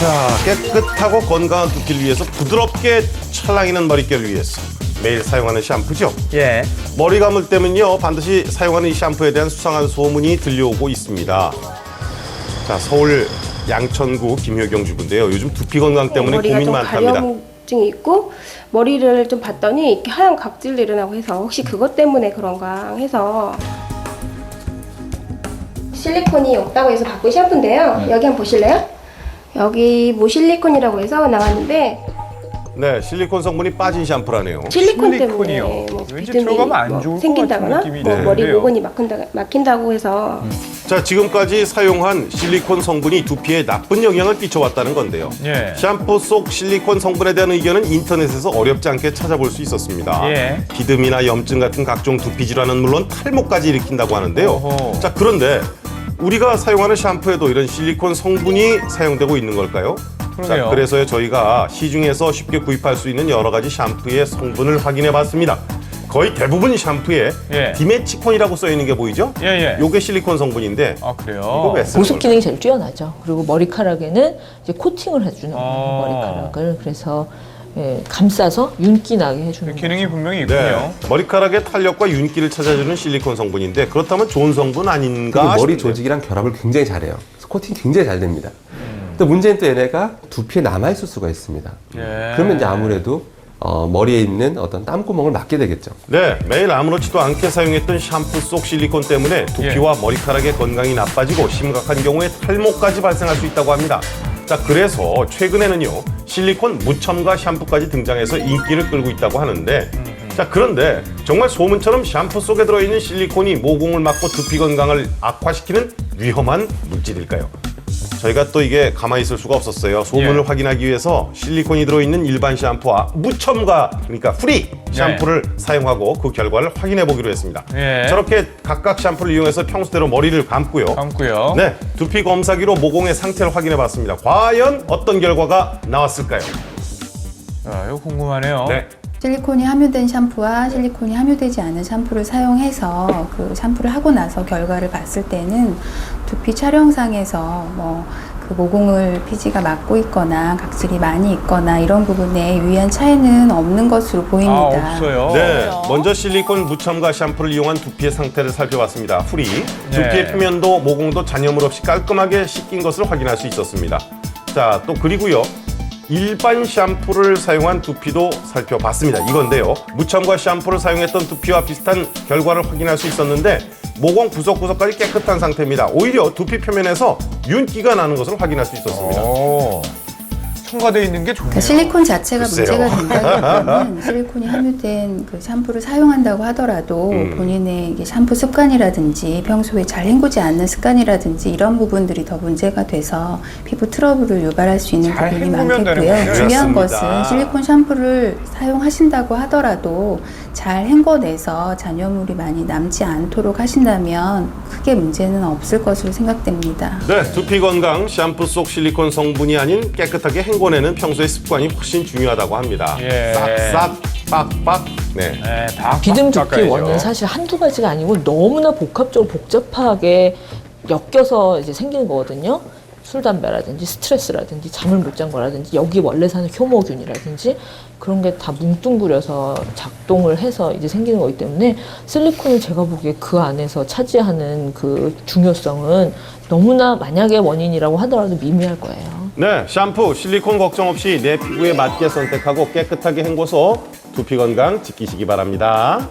자, 깨끗하고 건강한 두피를 위해서 부드럽게 찰랑이는 머릿결을 위해서 매일 사용하는 샴푸죠. 예. 머리 감을 때면요 반드시 사용하는 이 샴푸에 대한 수상한 소문이 들려오고 있습니다. 자, 서울 양천구 김효경 주부인데요. 요즘 두피 건강 때문에 머리가 고민 좀 많답니다. 가려움증이 있고 머리를 좀 봤더니 이렇게 하얀 각질이 일어나고 해서 혹시 그것 때문에 그런가 해서 실리콘이 없다고 해서 바꾼 샴푸인데요. 네. 여기 한번 보실래요? 여기 모실리콘이라고 해서 나왔는데 네, 실리콘 성분이 빠진 샴푸라네요. 실리콘 실리콘이요? 때문에 뭐 왠지 비듬이 들어가면 안뭐 좋을 것 생긴다거나 같은 느낌이 뭐 머리 드는데요. 모근이 막힌다, 막힌다고 해서 자, 지금까지 사용한 실리콘 성분이 두피에 나쁜 영향을 끼쳐왔다는 건데요. 예. 샴푸 속 실리콘 성분에 대한 의견은 인터넷에서 어렵지 않게 찾아볼 수 있었습니다. 예. 비듬이나 염증 같은 각종 두피 질환은 물론 탈모까지 일으킨다고 하는데요. 어허. 자, 그런데 우리가 사용하는 샴푸에도 이런 실리콘 성분이 사용되고 있는 걸까요? 자, 그래서요 저희가 시중에서 쉽게 구입할 수 있는 여러 가지 샴푸의 성분을 확인해 봤습니다. 거의 대부분 샴푸에 예. 디메치콘이라고 써 있는 게 보이죠? 예, 예. 요게 실리콘 성분인데 아, 그래요? 이거 왜 쓰는 보습 걸까요? 기능이 제일 뛰어나죠. 그리고 머리카락에는 이제 코팅을 해주는 아. 머리카락을 그래서 예, 감싸서 윤기 나게 해주는 그 기능이 거죠. 분명히 있군요. 네, 머리카락의 탄력과 윤기를 찾아주는 실리콘 성분인데 그렇다면 좋은 성분 아닌가? 머리 싶은데. 조직이랑 결합을 굉장히 잘해요. 그래서 코팅 굉장히 잘 됩니다. 근데 문제는 또 얘네가 두피에 남아있을 수가 있습니다. 예. 그러면 이제 아무래도 어, 머리에 있는 어떤 땀구멍을 막게 되겠죠. 네, 매일 아무렇지도 않게 사용했던 샴푸 속 실리콘 때문에 두피와 예. 머리카락의 건강이 나빠지고 심각한 경우에 탈모까지 발생할 수 있다고 합니다. 자, 그래서 최근에는요, 실리콘 무첨가 샴푸까지 등장해서 인기를 끌고 있다고 하는데, 자, 그런데 정말 소문처럼 샴푸 속에 들어있는 실리콘이 모공을 막고 두피 건강을 악화시키는 위험한 물질일까요? 저희가 또 이게 가만히 있을 수가 없었어요. 소문을 예. 확인하기 위해서 실리콘이 들어있는 일반 샴푸와 무첨가, 그러니까 프리 샴푸를 사용하고 그 결과를 확인해 보기로 했습니다. 예. 저렇게 각각 샴푸를 이용해서 평소대로 머리를 감고요. 감고요. 네, 두피 검사기로 모공의 상태를 확인해 봤습니다. 과연 어떤 결과가 나왔을까요? 자, 이거 궁금하네요. 네. 실리콘이 함유된 샴푸와 실리콘이 함유되지 않은 샴푸를 사용해서 그 샴푸를 하고 나서 결과를 봤을 때는 두피 촬영상에서 뭐 그 모공을 피지가 막고 있거나 각질이 많이 있거나 이런 부분에 유의한 차이는 없는 것으로 아, 보입니다. 없어요. 네, 먼저 실리콘 무첨가 샴푸를 이용한 두피의 상태를 살펴봤습니다. 풀이 네. 두피의 표면도 모공도 잔여물 없이 깔끔하게 씻긴 것을 확인할 수 있었습니다. 자, 또 그리고요. 일반 샴푸를 사용한 두피도 살펴봤습니다. 이건데요. 무첨가 샴푸를 사용했던 두피와 비슷한 결과를 확인할 수 있었는데 모공 구석구석까지 깨끗한 상태입니다. 오히려 두피 표면에서 윤기가 나는 것을 확인할 수 있었습니다. 오. 첨가되어 있는 게 좋네요. 그러니까 실리콘 자체가 글쎄요. 문제가 된다기보다는 실리콘이 함유된 그 샴푸를 사용한다고 하더라도 음. 본인의 이게 샴푸 습관이라든지 평소에 잘 헹구지 않는 습관이라든지 이런 부분들이 더 문제가 돼서 피부 트러블을 유발할 수 있는 잘 부분이 헹구면 되는 많겠고요. 거군요. 중요한 그렇습니다. 것은 실리콘 샴푸를 사용하신다고 하더라도 잘 헹궈내서 잔여물이 많이 남지 않도록 하신다면 크게 문제는 없을 것으로 생각됩니다. 네, 두피 건강 샴푸 속 실리콘 성분이 아닌 깨끗하게 헹 궈내는 평소의 습관이 훨씬 중요하다고 합니다. 예. 싹싹 빡빡. 네. 네, 다 비듬 꽉 두피 깎아야죠. 원인은 사실 한두 가지가 아니고 너무나 복합적으로 복잡하게 엮여서 이제 생기는 거거든요. 술, 담배라든지 스트레스라든지 잠을 못 잔 거라든지 여기 원래 사는 효모균이라든지 그런 게 다 뭉뚱그려서 작동을 해서 이제 생기는 거기 때문에 실리콘을 제가 보기에 그 안에서 차지하는 그 중요성은 너무나 만약에 원인이라고 하더라도 미미할 거예요. 네, 샴푸, 실리콘 걱정 없이 내 피부에 맞게 선택하고 깨끗하게 헹궈서 두피 건강 지키시기 바랍니다.